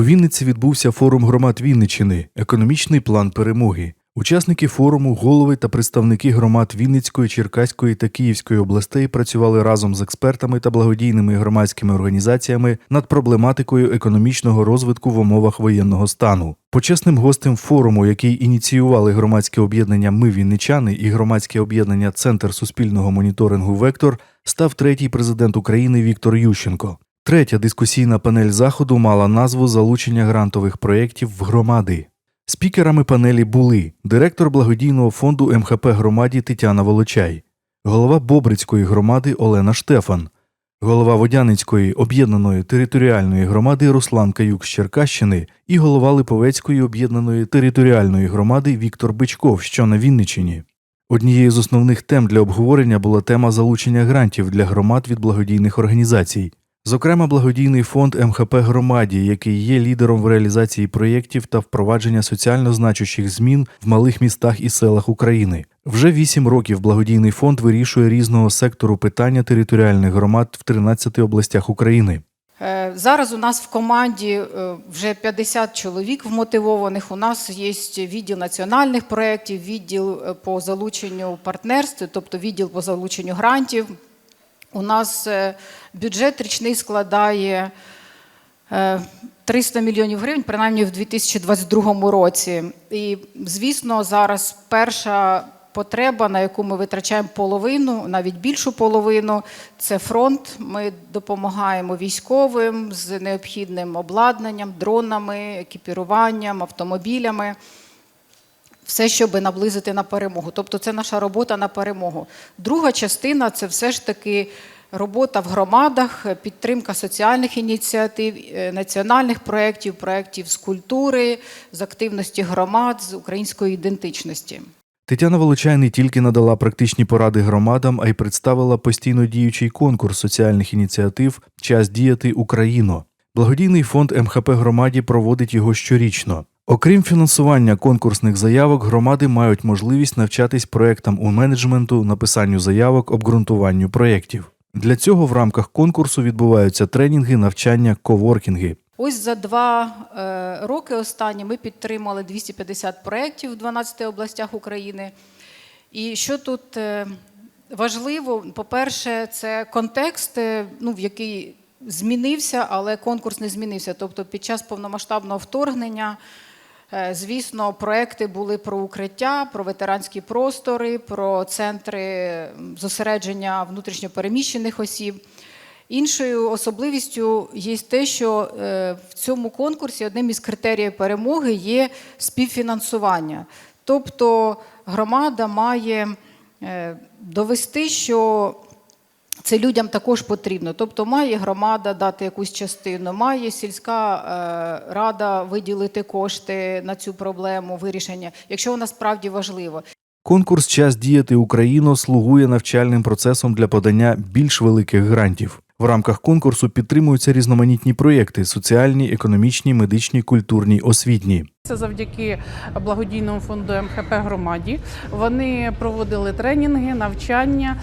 У Вінниці відбувся форум громад Вінниччини Економічний план перемоги. Учасники форуму, голови та представники громад Вінницької, Черкаської та Київської областей працювали разом з експертами та благодійними громадськими організаціями над проблематикою економічного розвитку в умовах воєнного стану. Почесним гостем форуму, який ініціювали громадське об'єднання Ми Вінничани і громадське об'єднання Центр суспільного моніторингу Вектор, став третій президент України Віктор Ющенко. Третя дискусійна панель заходу мала назву Залучення грантових проєктів в громади. Спікерами панелі були директор благодійного фонду МХП громаді Тетяна Волочай, голова Бобрицької громади Олена Штефан, голова Водяницької об'єднаної територіальної громади Руслан Каюк з Черкащини і голова Липовецької об'єднаної територіальної громади Віктор Бичков, що на Вінниччині. Однією з основних тем для обговорення була тема залучення грантів для громад від благодійних організацій. Зокрема, благодійний фонд МХП громаді, який є лідером в реалізації проєктів та впровадження соціально значущих змін в малих містах і селах України. Вже вісім років благодійний фонд вирішує різного сектору питання територіальних громад в 13 областях України. Е, Зараз у нас в команді е, вже 50 чоловік вмотивованих. У нас є відділ національних проєктів, відділ е, по залученню партнерств, тобто відділ по залученню грантів. У нас е, бюджет річний складає е, 300 мільйонів гривень, принаймні в 2022 році. І, звісно, зараз перша потреба, на яку ми витрачаємо половину, навіть більшу половину, це фронт. Ми допомагаємо військовим з необхідним обладнанням, дронами, екіпіруванням, автомобілями. Все, щоб наблизити на перемогу. Тобто це наша робота на перемогу. Друга частина це все ж таки робота в громадах, підтримка соціальних ініціатив, е, національних проєктів, проєктів з культури, з активності громад, з української ідентичності. Тетяна Волочай не тільки надала практичні поради громадам, а й представила постійно діючий конкурс соціальних ініціатив Час діяти Україно. Благодійний фонд МХП громаді проводить його щорічно. Окрім фінансування конкурсних заявок, громади мають можливість навчатись проектам у менеджменту, написанню заявок, обґрунтуванню проєктів. Для цього в рамках конкурсу відбуваються тренінги, навчання, коворкінги. Ось за два е, роки останні ми підтримали 250 проєктів в 12 областях України. І що тут е, важливо, по-перше, це контекст, е, ну, в який змінився, але конкурс не змінився. Тобто під час повномасштабного вторгнення, звісно, проекти були про укриття, про ветеранські простори, про центри зосередження внутрішньопереміщених осіб. Іншою особливістю є те, що е, в цьому конкурсі одним із критеріїв перемоги є співфінансування. Тобто громада має е, довести, що це людям також потрібно. Тобто має громада дати якусь частину, має сільська е, рада виділити кошти на цю проблему вирішення, якщо вона справді важлива. Конкурс Час діяти Україно слугує навчальним процесом для подання більш великих грантів. В рамках конкурсу підтримуються різноманітні проєкти: соціальні, економічні, медичні, культурні, освітні. Це завдяки благодійному фонду МХП громаді. Вони проводили тренінги, навчання.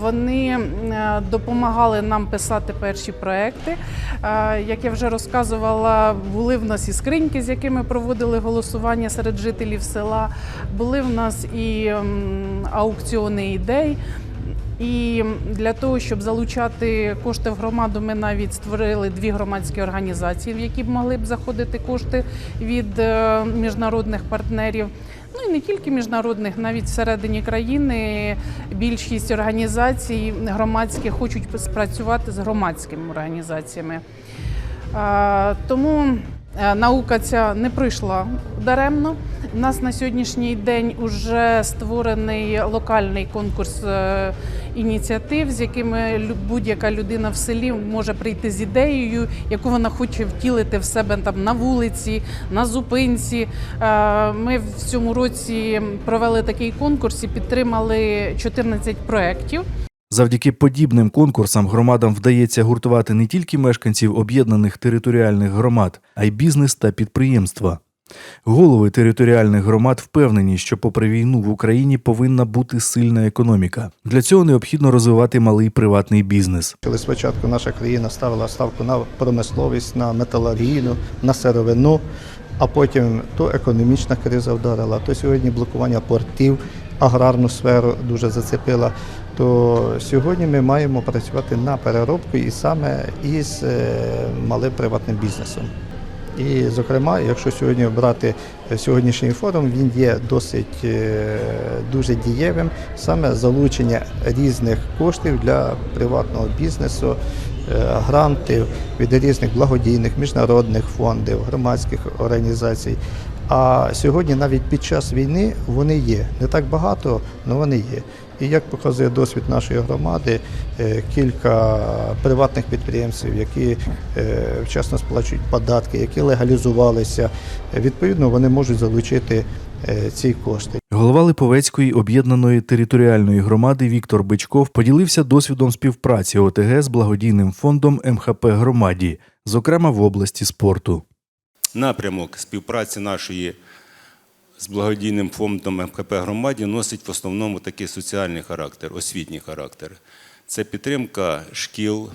Вони е, допомагали нам писати перші проекти. Е, Як я вже розказувала, були в нас і скриньки, з якими проводили голосування серед жителів села. Були в нас і аукціони ідей. І для того, щоб залучати кошти в громаду, ми навіть створили дві громадські організації, в які б могли б заходити кошти від е, міжнародних партнерів. Ну і не тільки міжнародних, навіть всередині країни більшість організацій громадських хочуть спрацювати з громадськими організаціями. Тому е, наука ця не пройшла даремно. У нас на сьогоднішній день вже створений локальний конкурс е, ініціатив, з якими будь-яка людина в селі може прийти з ідеєю, яку вона хоче втілити в себе там на вулиці, на зупинці. Е, Ми в цьому році провели такий конкурс і підтримали 14 проєктів. Завдяки подібним конкурсам громадам вдається гуртувати не тільки мешканців об'єднаних територіальних громад, а й бізнес та підприємства. Голови територіальних громад впевнені, що попри війну в Україні повинна бути сильна економіка. Для цього необхідно розвивати малий приватний бізнес. Коли спочатку наша країна ставила ставку на промисловість, на металургійну, на сировину, а потім то економічна криза вдарила, то сьогодні блокування портів, аграрну сферу дуже зацепила. То сьогодні ми маємо працювати на переробку і саме із е, малим приватним бізнесом. І, зокрема, якщо сьогодні брати е, сьогоднішній форум, він є досить е, дуже дієвим, саме залучення різних коштів для приватного бізнесу, е, грантів від різних благодійних міжнародних фондів, громадських організацій. А сьогодні навіть під час війни вони є. Не так багато, але вони є. І як показує досвід нашої громади, е, кілька приватних підприємців, які е, вчасно сплачують податки, які легалізувалися, е, відповідно вони можуть залучити ці кошти. Голова Липовецької об'єднаної територіальної громади Віктор Бичков поділився досвідом співпраці ОТГ з благодійним фондом МХП громаді, зокрема в області спорту. Напрямок співпраці нашої з благодійним фондом МКП громаді носить в основному такий соціальний характер, освітній характер. Це підтримка шкіл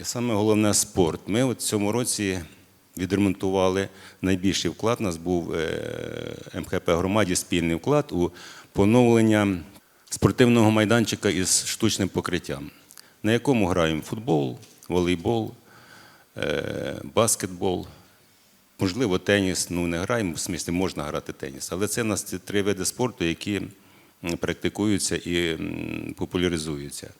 і саме головне спорт. Ми от цьому році відремонтували найбільший вклад. У нас був е, МКП громаді спільний вклад у поновлення спортивного майданчика із штучним покриттям, на якому граємо футбол, волейбол, е, баскетбол. Можливо, теніс, ну не граємо, в смислі можна грати теніс. Але це у нас три види спорту, які практикуються і популяризуються.